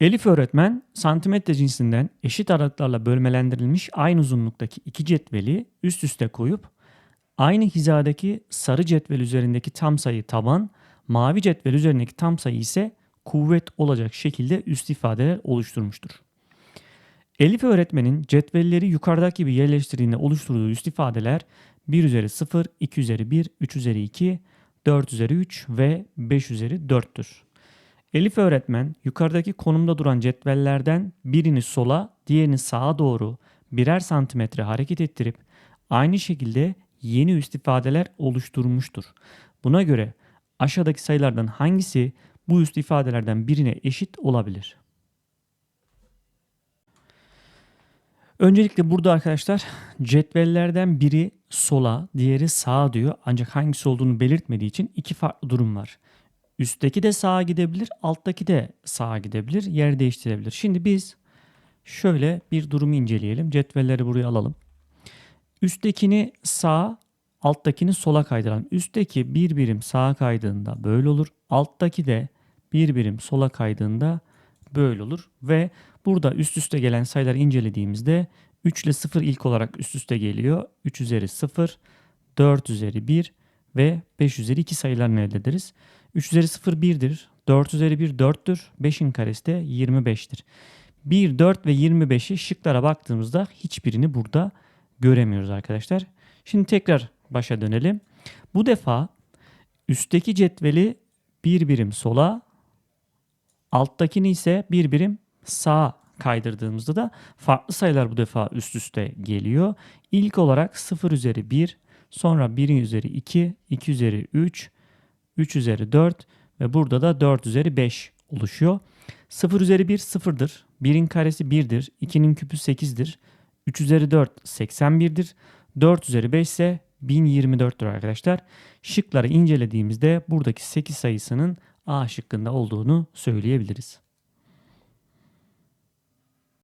Elif öğretmen santimetre cinsinden eşit aralıklarla bölmelendirilmiş aynı uzunluktaki iki cetveli üst üste koyup aynı hizadaki sarı cetvel üzerindeki tam sayı taban, mavi cetvel üzerindeki tam sayı ise kuvvet olacak şekilde üst ifadeler oluşturmuştur. Elif öğretmenin cetvelleri yukarıdaki gibi yerleştirdiğinde oluşturduğu üst ifadeler 1 üzeri 0, 2 üzeri 1, 3 üzeri 2, 4 üzeri 3 ve 5 üzeri 4'tür. Elif öğretmen yukarıdaki konumda duran cetvellerden birini sola, diğerini sağa doğru birer santimetre hareket ettirip aynı şekilde yeni üst ifadeler oluşturmuştur. Buna göre aşağıdaki sayılardan hangisi bu üst ifadelerden birine eşit olabilir? Öncelikle burada arkadaşlar cetvellerden biri sola, diğeri sağa diyor. Ancak hangisi olduğunu belirtmediği için iki farklı durum var. Üstteki de sağa gidebilir, alttaki de sağa gidebilir, yer değiştirebilir. Şimdi biz şöyle bir durumu inceleyelim. Cetvelleri buraya alalım. Üsttekini sağa, alttakini sola kaydıralım. Üstteki bir birim sağa kaydığında böyle olur. Alttaki de bir birim sola kaydığında böyle olur. Ve burada üst üste gelen sayıları incelediğimizde 3 ile 0 ilk olarak üst üste geliyor. 3 üzeri 0, 4 üzeri 1 ve 5 üzeri 2 sayılarını elde ederiz. 3 üzeri 0 1'dir. 4 üzeri 1 4'tür. 5'in karesi de 25'tir. 1, 4 ve 25'i şıklara baktığımızda hiçbirini burada göremiyoruz arkadaşlar. Şimdi tekrar başa dönelim. Bu defa üstteki cetveli bir birim sola, alttakini ise bir birim sağa kaydırdığımızda da farklı sayılar bu defa üst üste geliyor. İlk olarak 0 üzeri 1, sonra 1 üzeri 2, 2 üzeri 3, 3 üzeri 4 ve burada da 4 üzeri 5 oluşuyor. 0 üzeri 1 sıfırdır. 1'in karesi 1'dir. 2'nin küpü 8'dir. 3 üzeri 4 81'dir. 4 üzeri 5 ise 1024'tür arkadaşlar. Şıkları incelediğimizde buradaki 8 sayısının A şıkkında olduğunu söyleyebiliriz.